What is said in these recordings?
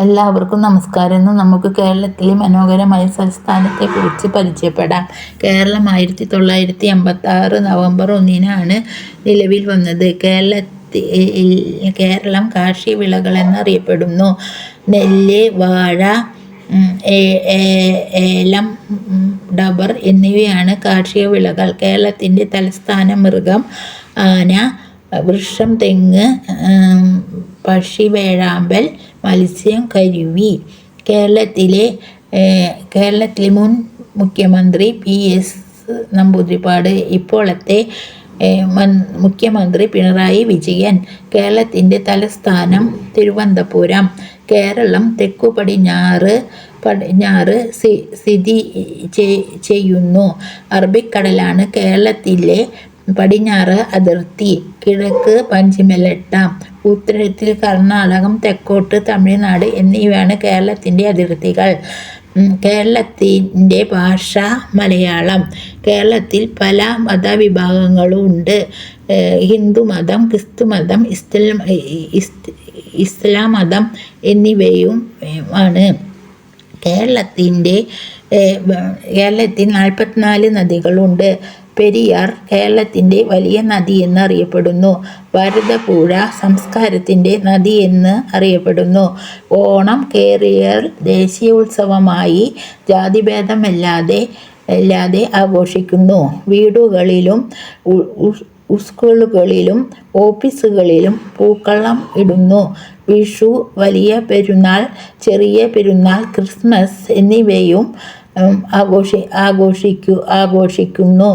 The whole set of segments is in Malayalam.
എല്ലാവർക്കും നമസ്കാരം. ഇന്ന് നമുക്ക് കേരളത്തിലെ മനോഹരമായ സംസ്ഥാനത്തെക്കുറിച്ച് പരിചയപ്പെടാം. കേരളം ആയിരത്തി തൊള്ളായിരത്തി അമ്പത്തി ആറ് നവംബർ ഒന്നിനാണ് നിലവിൽ വന്നത്. കേരള കേരളം കാർഷിക വിളകൾ എന്നറിയപ്പെടുന്നു. നെല്ല് വാഴ ഏലം ഡബർ എന്നിവയാണ് കാർഷിക വിളകൾ. കേരളത്തിന്റെ തലസ്ഥാന മൃഗം ആന വൃക്ഷം തെങ്ങ് പക്ഷി വേഴാമ്പൽ മത്സ്യം കരുവി. കേരളത്തിലെ കേരളത്തിലെ മുൻ മുഖ്യമന്ത്രി പി എസ് നമ്പൂതിരിപ്പാട് ഇപ്പോഴത്തെ മുഖ്യമന്ത്രി പിണറായി വിജയൻ. കേരളത്തിന്റെ തലസ്ഥാനം തിരുവനന്തപുരം. കേരളം തെക്കു പടിഞ്ഞാറ് പടിഞ്ഞാറ് സ്ഥി- സ്ഥിതി ചെയ്യുന്നു. അറബിക്കടലാണ് കേരളത്തിലെ പടിഞ്ഞാറ് അതിർത്തി. കിഴക്ക് പശ്ചിമഘട്ട. ഉത്തരത്തിൽ കർണാടകം തെക്കോട്ട് തമിഴ്നാട് എന്നിവയാണ് കേരളത്തിന്റെ അതിർത്തികൾ. കേരളത്തിന്റെ ഭാഷ മലയാളം. കേരളത്തിൽ പല മതവിഭാഗങ്ങളും ഉണ്ട്. ഹിന്ദു ഹിന്ദുമതം ക്രിസ്തുമതം ഇസ്ലാം ഇസ്ലാം മതം എന്നിവയും ആണ്. കേരളത്തിന്റെ കേരളത്തിൽ നാൽപ്പത്തിനാല് നദികളുണ്ട്. പെരിയാർ കേരളത്തിന്റെ വലിയ നദി എന്ന് അറിയപ്പെടുന്നു ഭാരതപ്പുഴ സംസ്കാരത്തിന്റെ നദി എന്ന് അറിയപ്പെടുന്നു. ഓണം കേരളീയർ ദേശീയോത്സവമായി ജാതിഭേദമല്ലാതെ ഇല്ലാതെ ആഘോഷിക്കുന്നു. വീടുകളിലും സ്കൂളുകളിലും ഓഫീസുകളിലും പൂക്കളം ഇടുന്നു. വിഷു വലിയ പെരുന്നാൾ ചെറിയ പെരുന്നാൾ ക്രിസ്മസ് എന്നിവയും ആഘോഷി ആഘോഷിക്കു ആഘോഷിക്കുന്നു.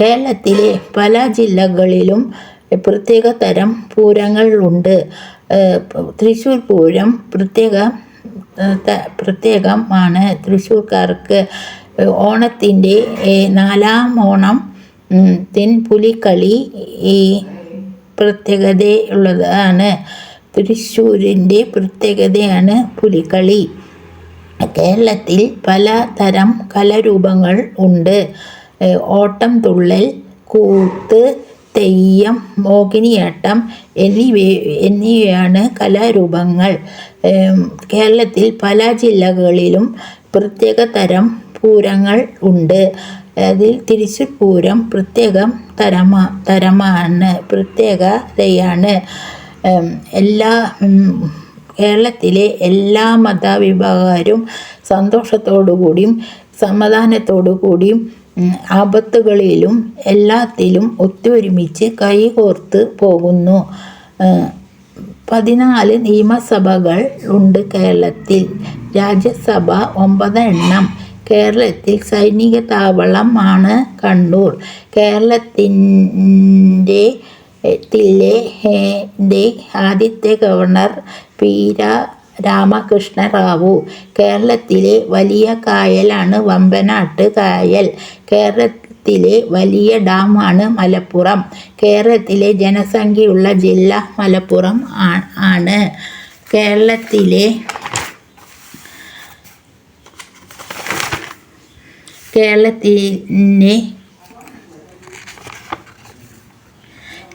കേരളത്തിലെ പല ജില്ലകളിലും പ്രത്യേക തരം പൂരങ്ങളുണ്ട് ഏഹ്, തൃശ്ശൂർ പൂരം പ്രത്യേക പ്രത്യേകമാണ്. തൃശ്ശൂർക്കാർക്ക് ഓണത്തിന്റെ നാലാം ഓണം പുലിക്കളി ഈ പ്രത്യേകതയുള്ളതാണ്. തൃശ്ശൂരിന്റെ പ്രത്യേകതയാണ് പുലിക്കളി. കേരളത്തിൽ പല തരം കലാരൂപങ്ങൾ ഉണ്ട്. ഓട്ടം തുള്ളൽ കൂത്ത് തെയ്യം മോഹിനിയാട്ടം എന്നിവ എന്നിവയാണ് കലാരൂപങ്ങൾ. കേരളത്തിൽ പല ജില്ലകളിലും പ്രത്യേക തരം പൂരങ്ങൾ ഉണ്ട്. അതിൽ തൃശ്ശൂർ പൂരം പ്രത്യേകം തരമാ തരമാണ് പ്രത്യേകതയാണ്. എല്ലാ കേരളത്തിലെ എല്ലാ മതവിഭാഗക്കാരും സന്തോഷത്തോടു കൂടിയും സമാധാനത്തോടു കൂടിയും ആപത്തുകളിലും എല്ലാത്തിലും ഒത്തൊരുമിച്ച് കൈകോർത്ത് പോകുന്നു. പതിനാല് നിയമസഭകൾ ഉണ്ട് കേരളത്തിൽ. രാജ്യസഭ ഒമ്പത് എണ്ണം കേരളത്തിൽ സൈനിക താവളമാണ് കണ്ണൂർ. കേരളത്തിന്റെ ത്തിലെ ആദ്യത്തെ ഗവർണർ പീര രാമകൃഷ്ണ റാവു. കേരളത്തിലെ വലിയ കായലാണ് വമ്പനാട്ട് കായൽ. കേരളത്തിലെ വലിയ ഡാമാണ് മലപ്പുറം. കേരളത്തിലെ ജനസംഖ്യയുള്ള ജില്ല മലപ്പുറം ആണ്. കേരളത്തിലെ കേരളത്തിനെ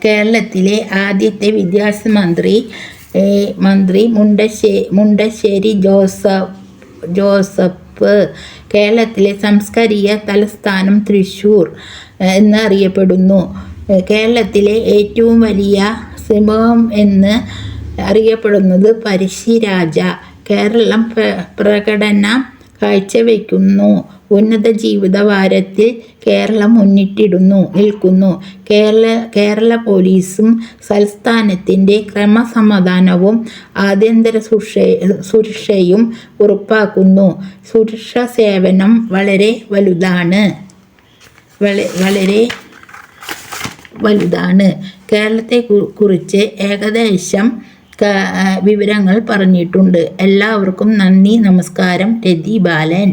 കേരളത്തിലെ ആദ്യത്തെ വിദ്യാഭ്യാസ മന്ത്രി മന്ത്രി മുണ്ടശ്ശേ മുണ്ടശ്ശേരി ജോസഫ് ജോസഫ്. കേരളത്തിലെ സാംസ്കാരിക തലസ്ഥാനം തൃശ്ശൂർ എന്നറിയപ്പെടുന്നു. കേരളത്തിലെ ഏറ്റവും വലിയ സിംഹം എന്ന് അറിയപ്പെടുന്നത് പരശിരാജ കേരളം പ്രകടന കാഴ്ചവെക്കുന്നു. ഉന്നത ജീവിത വാരത്തിൽ കേരളം മുന്നിട്ടിടുന്നു നിൽക്കുന്നു. കേരള കേരള പോലീസും സംസ്ഥാനത്തിന്റെ ക്രമസമാധാനവും ആഭ്യന്തര സുരക്ഷ സുരക്ഷയും ഉറപ്പാക്കുന്നു. സുരക്ഷാ സേവനം വളരെ വലുതാണ്. വളരെ വലുതാണ്. കേരളത്തെ കുറിച്ച് ഏകദേശം വിവരങ്ങൾ പറഞ്ഞിട്ടുണ്ട്. എല്ലാവർക്കും നന്ദി നമസ്കാരം. രതി ബാലൻ.